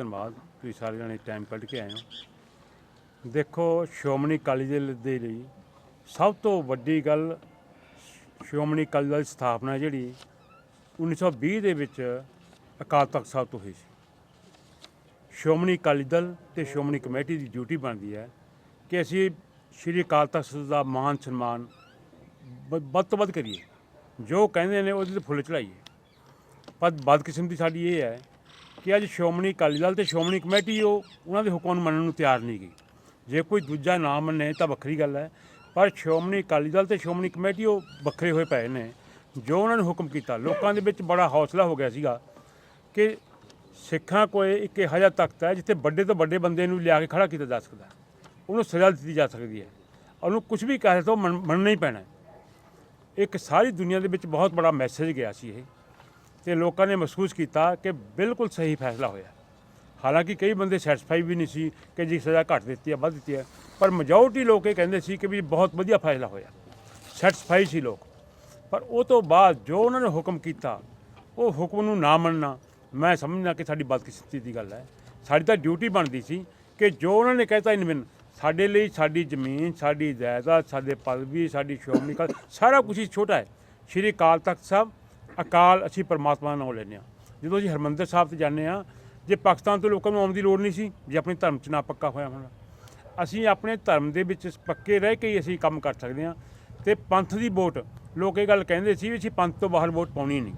ਧੰਨਵਾਦ ਤੁਸੀਂ ਸਾਰੇ ਜਣੇ ਟਾਈਮ ਕੱਢ ਕੇ ਆਏ ਹੋ। ਦੇਖੋ, ਸ਼੍ਰੋਮਣੀ ਅਕਾਲੀ ਦਲ ਦੇ ਲਈ ਸਭ ਤੋਂ ਵੱਡੀ ਗੱਲ ਸ਼੍ਰੋਮਣੀ ਅਕਾਲੀ ਦਲ ਦੀ ਸਥਾਪਨਾ ਜਿਹੜੀ 1920 ਦੇ ਵਿੱਚ ਅਕਾਲ ਤਖਤ ਸਾਹਿਬ ਤੋਂ ਹੋਈ ਸੀ। ਸ਼੍ਰੋਮਣੀ ਅਕਾਲੀ ਦਲ ਤੇ ਸ਼੍ਰੋਮਣੀ ਕਮੇਟੀ ਦੀ ਡਿਊਟੀ ਬਣਦੀ ਹੈ ਕਿ ਅਸੀਂ ਸ਼੍ਰੀ ਅਕਾਲ ਤਖਤ ਸਾਹਿਬ ਦਾ ਮਾਨ ਸਨਮਾਨ ਬ- ਵੱਧ ਤੋਂ ਵੱਧ ਕਰੀਏ। ਜੋ ਕਹਿੰਦੇ ਨੇ ਉਹਦੇ ਤੇ ਫੁੱਲ ਚੜਾਈਏ ਪਰ ਬਦਕਿਸਮਤੀ ਸਾਡੀ ਇਹ ਹੈ ਕਿ ਅੱਜ ਸ਼੍ਰੋਮਣੀ ਅਕਾਲੀ ਦਲ ਤੇ ਸ਼੍ਰੋਮਣੀ ਕਮੇਟੀ ਉਹ, ਉਹਨਾਂ ਦੇ ਹੁਕਮ ਨੂੰ ਮੰਨਣ ਨੂੰ ਤਿਆਰ ਨਹੀਂ ਗਈ। ਜੇ ਕੋਈ ਦੂਜਾ ਨਾ ਮੰਨੇ ਤਾਂ ਵੱਖਰੀ ਗੱਲ ਹੈ, ਪਰ ਸ਼੍ਰੋਮਣੀ ਅਕਾਲੀ ਦਲ ਤੇ ਸ਼੍ਰੋਮਣੀ ਕਮੇਟੀ ਉਹ ਵੱਖਰੇ ਹੋਏ ਪਏ ਨੇ। ਜੋ ਉਹਨਾਂ ਨੇ ਹੁਕਮ ਕੀਤਾ, ਲੋਕਾਂ ਦੇ ਵਿੱਚ ਬੜਾ ਹੌਸਲਾ ਹੋ ਗਿਆ ਸੀਗਾ ਕਿ ਸਿੱਖਾਂ ਕੋਲ ਇੱਕ ਇਹੋ ਜਿਹਾ ਤਖਤ ਹੈ ਜਿੱਥੇ ਵੱਡੇ ਤੋਂ ਵੱਡੇ ਬੰਦੇ ਨੂੰ ਲਿਆ ਕੇ ਖੜਾ ਕੀਤਾ ਜਾ ਸਕਦਾ ਉਹਨੂੰ ਸਜ਼ਾ ਦਿੱਤੀ ਜਾ ਸਕਦੀ ਹੈ। ਉਹਨੂੰ ਕੁਝ ਵੀ ਕਹੇ ਤਾਂ ਉਹ ਮੰਨ- ਮੰਨਣਾ ਹੀ ਪੈਣਾ ਇੱਕ ਸਾਰੀ ਦੁਨੀਆ ਦੇ ਵਿੱਚ ਬਹੁਤ ਬੜਾ ਮੈਸੇਜ ਗਿਆ ਸੀ ਇਹ। ਤੇ ਲੋਕਾਂ ਨੇ ਮਹਿਸੂਸ ਕੀਤਾ ਕਿ ਬਿਲਕੁਲ ਸਹੀ ਫੈਸਲਾ ਹੋਇਆ ਹਾਲਾਂਕਿ ਕਈ ਬੰਦੇ ਸੈਟੀਸਫਾਈ ਵੀ ਨਹੀਂ ਸੀ ਕਿ ਜੀ ਸਜ਼ਾ ਘੱਟ ਦਿੱਤੀ ਆ ਵੱਧ ਦਿੱਤੀ ਆ ਪਰ ਮੈਜੋਰਟੀ ਲੋਕ ਇਹ ਕਹਿੰਦੇ ਸੀ ਕਿ ਵੀ ਬਹੁਤ ਵਧੀਆ ਫੈਸਲਾ ਹੋਇਆ ਸੈਟੀਸਫਾਈ ਸੀ ਲੋਕ। ਪਰ ਉਹ ਤੋਂ ਬਾਅਦ ਜੋ ਉਹਨਾਂ ਨੇ ਹੁਕਮ ਕੀਤਾ, ਉਹ ਹੁਕਮ ਨੂੰ ਨਾ ਮੰਨਣਾ, ਮੈਂ ਸਮਝਦਾ ਕਿ ਸਾਡੀ ਬਦਕਿਸਮਤੀ ਦੀ ਗੱਲ ਹੈ। ਸਾਡੀ ਤਾਂ ਡਿਊਟੀ ਬਣਦੀ ਸੀ ਕਿ ਜੋ ਉਹਨਾਂ ਨੇ ਕਹਿਤਾ ਇਨਵਿਨ ਸਾਡੇ ਲਈ ਸਾਡੀ ਜ਼ਮੀਨ, ਸਾਡੀ ਜਾਇਦਾਦ, ਸਾਡੇ ਪਦਵੀ, ਸਾਡੀ ਸ਼੍ਰੋਮਣੀ ਅਕਾਲੀ, ਸਾਰਾ ਕੁਝ ਹੀ ਛੋਟਾ ਹੈ। ਸ਼੍ਰੀ ਅਕਾਲ ਤਖਤ ਸਾਹਿਬ ਅਕਾਲ ਅਸੀਂ ਪਰਮਾਤਮਾ ਨਾਲ ਲੈਂਦੇ ਹਾਂ। ਜਦੋਂ ਅਸੀਂ ਹਰਮੰਦਰ ਸਾਹਿਬ ਤੇ ਜਾਂਦੇ ਹਾਂ, ਜੇ ਪਾਕਿਸਤਾਨ ਤੋਂ ਲੋਕਾਂ ਨੂੰ ਆਉਣ ਦੀ ਲੋੜ ਨਹੀਂ ਸੀ, ਜੇ ਆਪਣੇ ਧਰਮ 'ਚ ਨਾ ਪੱਕਾ ਹੋਇਆ ਹੋਣਾ। ਅਸੀਂ ਆਪਣੇ ਧਰਮ ਦੇ ਵਿੱਚ ਪੱਕੇ ਰਹਿ ਕੇ ਹੀ ਅਸੀਂ ਕੰਮ ਕਰ ਸਕਦੇ ਹਾਂ ਤੇ ਪੰਥ ਦੀ ਵੋਟ, ਲੋਕ ਇਹ ਗੱਲ ਕਹਿੰਦੇ ਸੀ ਵੀ ਅਸੀਂ ਪੰਥ ਤੋਂ ਬਾਹਰ ਵੋਟ ਪਾਉਣੀ ਨਹੀਂ।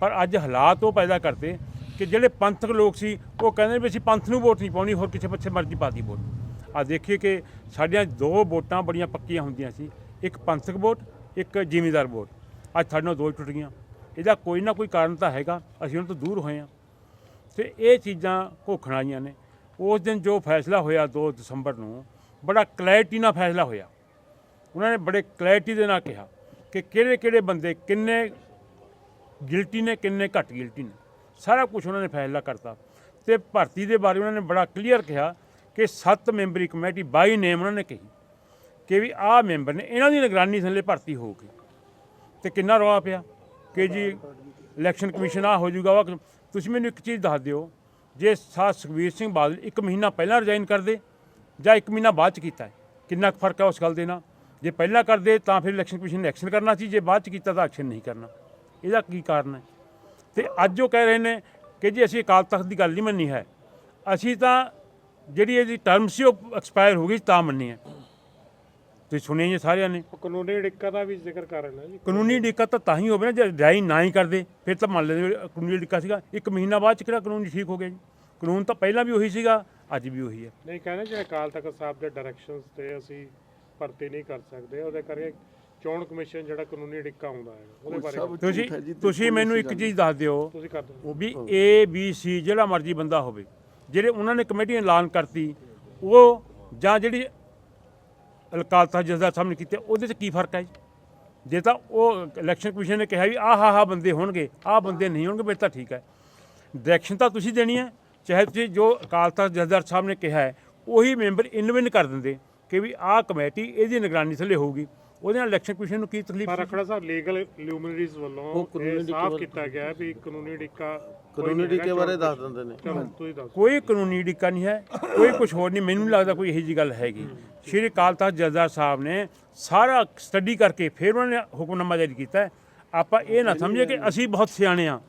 ਪਰ ਅੱਜ ਹਾਲਾਤ ਉਹ ਪੈਦਾ ਕਰਤੇ ਕਿ ਜਿਹੜੇ ਪੰਥਕ ਲੋਕ ਸੀ, ਉਹ ਕਹਿੰਦੇ ਵੀ ਅਸੀਂ ਪੰਥ ਨੂੰ ਵੋਟ ਨਹੀਂ ਪਾਉਣੀ, ਹੋਰ ਕਿਸੇ ਪਿੱਛੇ ਮਰਜ਼ੀ ਪਾਤੀ ਵੋਟ। ਆ ਦੇਖੀਏ ਕਿ ਸਾਡੀਆਂ ਦੋ ਵੋਟਾਂ ਬੜੀਆਂ ਪੱਕੀਆਂ ਹੁੰਦੀਆਂ ਸੀ, ਇੱਕ ਪੰਥਕ ਵੋਟ, ਇੱਕ ਜ਼ਿਮੀਦਾਰ ਵੋਟ। ਅੱਜ ਸਾਡੇ ਨਾਲ ਦੋ ਟੁੱਟ ਗਈਆਂ। ਇਹਦਾ ਕੋਈ ਨਾ ਕੋਈ ਕਾਰਨ ਤਾਂ ਹੈਗਾ, ਅਸੀਂ ਉਹਨਾਂ ਤੋਂ ਦੂਰ ਹੋਏ ਹਾਂ। ਤੇ ਇਹ ਚੀਜ਼ਾਂ ਘੋਖਣ ਆਈਆਂ ਨੇ। ਉਸ ਦਿਨ ਜੋ ਫੈਸਲਾ ਹੋਇਆ 2 ਦਸੰਬਰ ਨੂੰ, ਬੜਾ ਕਲੈਰਿਟੀ ਨਾਲ ਫੈਸਲਾ ਹੋਇਆ। ਉਹਨਾਂ ਨੇ ਬੜੇ ਕਲੈਰਿਟੀ ਦੇ ਨਾਲ ਕਿਹਾ ਕਿ ਕਿਹੜੇ ਕਿਹੜੇ ਬੰਦੇ ਕਿੰਨੇ ਗਿਲਟੀ ਨੇ, ਕਿੰਨੇ ਘੱਟ ਗਿਲਟੀ ਨੇ। ਸਾਰਾ ਕੁਝ ਉਹਨਾਂ ਨੇ ਫੈਸਲਾ ਕਰਤਾ। ਤੇ ਭਰਤੀ ਦੇ ਬਾਰੇ ਉਹਨਾਂ ਨੇ ਬੜਾ ਕਲੀਅਰ ਕਿਹਾ ਕਿ ਸੱਤ ਮੈਂਬਰੀ ਕਮੇਟੀ ਬਾਈ ਨੇਮ ਉਹਨਾਂ ਨੇ ਕਹੀ ਕਿ ਵੀ ਆਹ ਮੈਂਬਰ ਨੇ, ਇਹਨਾਂ ਦੀ ਨਿਗਰਾਨੀ ਥੱਲੇ ਭਰਤੀ ਹੋਊਗੀ ਤੇ ਕਿੰਨਾ ਰੌਲਾ ਪਿਆ? ਕਿ ਜੀ ਇਲੈਕਸ਼ਨ ਕਮਿਸ਼ਨ ਆ ਹੋ ਜਾਊਗਾ ਵਾ ਤੁਸੀਂ ਮੈਨੂੰ ਇੱਕ ਚੀਜ਼ ਦੱਸ ਦਿਓ, ਜੇ ਸਾ ਸੁਖਬੀਰ ਸਿੰਘ ਬਾਦਲ ਇੱਕ ਮਹੀਨਾ ਪਹਿਲਾਂ ਰਿਜ਼ਾਈਨ ਕਰਦੇ ਜਾਂ ਇੱਕ ਮਹੀਨਾ ਬਾਅਦ ਚ ਕੀਤਾ ਕਿੰਨਾ ਕੁ ਫ਼ਰਕ ਹੈ ਉਸ ਗੱਲ ਦੇ ਨਾਲ? ਜੇ ਪਹਿਲਾਂ ਕਰਦੇ ਤਾਂ ਫਿਰ ਇਲੈਕਸ਼ਨ ਕਮਿਸ਼ਨ ਨੇ ਐਕਸ਼ਨ ਕਰਨਾ ਸੀ, ਜੇ ਬਾਅਦ ਚ ਕੀਤਾ ਤਾਂ ਐਕਸ਼ਨ ਨਹੀਂ ਕਰਨਾ। ਇਹਦਾ ਕੀ ਕਾਰਨ ਹੈ? ਤੇ ਅੱਜ ਉਹ ਕਹਿ ਰਹੇ ਨੇ ਕਿ ਜੀ ਅਸੀਂ ਅਕਾਲ ਤਖਤ ਦੀ ਗੱਲ ਨਹੀਂ ਮੰਨੀ ਹੈ। ਅਸੀਂ ਤਾਂ ਜਿਹੜੀ ਇਹਦੀ ਟਰਮ ਸੀ ਉਹ ਐਕਸਪਾਇਰ ਹੋ ਗਈ ਤਾਂ ਮੰਨੀ ਹੈ। ਤੁਸੀਂ ਸੁਣਿਆ ਹੈ ਸਾਰਿਆਂ ਨੇ। ਉਹ ਕਾਨੂੰਨੀ ਡਿੱਕਾ ਦਾ ਵੀ ਜ਼ਿਕਰ ਕਰ ਰਹੇ ਨੇ ਜੀ। ਕਾਨੂੰਨੀ ਦਿੱਕਤ ਤਾਂ ਤਾਂ ਹੀ ਹੋਵੇ ਨਾ ਜੇ ਰਾਈ ਨਾ ਹੀ ਕਰਦੇ ਫਿਰ ਤਾਂ ਮੰਨ ਲੈਂਦੇ ਵੀ ਕਾਨੂੰਨੀ ਦਿੱਕਤ ਸੀਗਾ। ਇੱਕ ਮਹੀਨਾ ਬਾਅਦ ਚ ਕਿਹੜਾ ਕਾਨੂੰਨ ਠੀਕ ਹੋ ਗਿਆ ਜੀ? ਕਾਨੂੰਨ ਤਾਂ ਪਹਿਲਾਂ ਵੀ ਉਹੀ ਸੀਗਾ ਅੱਜ ਵੀ ਉਹੀ ਹੈ। ਨਹੀਂ ਕਹਿੰਦੇ ਜੇ ਅਕਾਲ ਤਖਤ ਸਾਹਿਬ ਦੇ ਡਾਇਰੈਕਸ਼ਨਸ ਤੇ ਅਸੀਂ ਭਰਤੀ ਨਹੀਂ ਕਰ ਸਕਦੇ ਉਹਦੇ ਕਰਕੇ ਚੋਣ ਕਮਿਸ਼ਨ ਜਿਹੜਾ ਕਾਨੂੰਨੀ ਡਿੱਕਾ ਹੁੰਦਾ ਹੈ ਉਹਦੇ ਬਾਰੇ ਤੁਸੀਂ ਤੁਸੀਂ ਮੈਨੂੰ ਇੱਕ ਚੀਜ਼ ਦੱਸ ਦਿਓ। ਤੁਸੀਂ ਕਰ ਦਿਓ। ਉਹ ਵੀ ਏ ਬੀ ਸੀ ਜਿਹੜਾ ਮਰਜ਼ੀ ਬੰਦਾ ਹੋਵੇ ਜਿਹੜੇ ਉਹਨਾਂ ਨੇ ਕਮੇਟੀ ਐਲਾਨ ਕਰਤੀ ਉਹ ਜਾਂ ਜਿਹੜੀ ਜਥੇਦਾਰ ਸਾਹਿਬ ਨੇ ਕੀਤੇ ਉਹਦੇ 'ਚ ਕੀ ਫ਼ਰਕ ਹੈ ਜੀ? ਜੇ ਤਾਂ ਉਹ ਇਲੈਕਸ਼ਨ ਕਮਿਸ਼ਨ ਨੇ ਕਿਹਾ ਵੀ ਆਹ ਆਹ ਬੰਦੇ ਹੋਣਗੇ ਆਹ ਬੰਦੇ ਨਹੀਂ ਹੋਣਗੇ ਫਿਰ ਤਾਂ ਠੀਕ ਹੈ। ਡਾਇਰੈਕਸ਼ਨ ਤਾਂ ਤੁਸੀਂ ਦੇਣੀ ਹੈ ਚਾਹੇ ਤੁਸੀਂ ਜੋ ਅਕਾਲ ਤਖਤ ਜਥੇਦਾਰ ਸਾਹਿਬ ਨੇ ਕਿਹਾ ਹੈ ਉਹੀ ਮੈਂਬਰ ਇਨਵਿਨ ਕਰ ਦਿੰਦੇ ਕਿ ਵੀ ਆਹ ਕਮੇਟੀ ਇਹਦੀ ਨਿਗਰਾਨੀ ਥੱਲੇ ਹੋਊਗੀ। ਉਹਦੇ ਨਾਲ ਇਲੈਕਸ਼ਨ ਕਮਿਸ਼ਨ ਨੂੰ ਕੀ ਤਕਲੀਫ ਪਰ? ਰਖੜਾ ਸਾਹਿਬ ਲੀਗਲ ਲਿਊਮਨਰੀਜ਼ ਵੱਲੋਂ ਇਹ ਸਾਫ਼ ਕੀਤਾ ਗਿਆ ਹੈ ਵੀ ਕਾਨੂੰਨੀ ਡਿੱਕਾ ਕਾਨੂੰਨੀ ਡਿੱਕੇ ਬਾਰੇ ਦੱਸ ਦਿੰਦੇ ਨੇ। ਚਲੋ ਤੁਸੀਂ ਦੱਸੋ। ਕੋਈ ਕਾਨੂੰਨੀ ਡਿੱਕਾ ਨਹੀਂ ਹੈ ਕੋਈ ਕੁਝ ਹੋਰ ਨਹੀਂ ਮੈਨੂੰ ਨਹੀਂ ਲੱਗਦਾ ਕੋਈ ਇਹੋ ਜੀ ਗੱਲ ਹੈਗੀ। ਸ਼੍ਰੀ ਅਕਾਲ ਤਖਤ ਜਥੇਦਾਰ ਸਾਹਿਬ ਨੇ ਸਾਰਾ ਸਟੱਡੀ ਕਰਕੇ ਫਿਰ ਉਹਨਾਂ ਨੇ ਹੁਕਮਨਾਮਾ ਜਾਰੀ ਕੀਤਾ। ਆਪਾਂ ਇਹ ਨਾ ਸਮਝੇ ਕਿ ਅਸੀਂ ਬਹੁਤ ਸਿਆਣੇ ਆ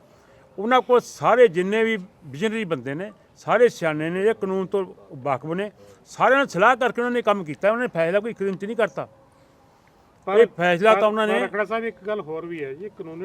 ਉਹਨਾਂ ਕੋਲ ਸਾਰੇ ਜਿੰਨੇ ਵੀ ਵਿਜ਼ਨਰੀ ਬੰਦੇ ਨੇ ਸਾਰੇ ਸਿਆਣੇ ਨੇ ਇਹ ਕਾਨੂੰਨ ਤੋਂ ਵਾਕਫ ਨੇ। ਸਾਰਿਆਂ ਨਾਲ ਸਲਾਹ ਕਰਕੇ ਉਹਨਾਂ ਨੇ ਕੰਮ ਕੀਤਾ ਉਹਨਾਂ ਨੇ ਫੈਸਲਾ ਕੋਈ ਇੱਕ ਦਿਨ ਚ ਨਹੀਂ ਕਰਤਾ। ਇਹ ਫੈਸਲਾ ਤਾਂ ਉਹਨਾਂ ਨੇ ਰਖੜਾ ਸਾਹਿਬ ਇੱਕ ਗੱਲ ਹੋਰ ਵੀ ਹੈ ਜੀ ਕਾਨੂੰਨੀ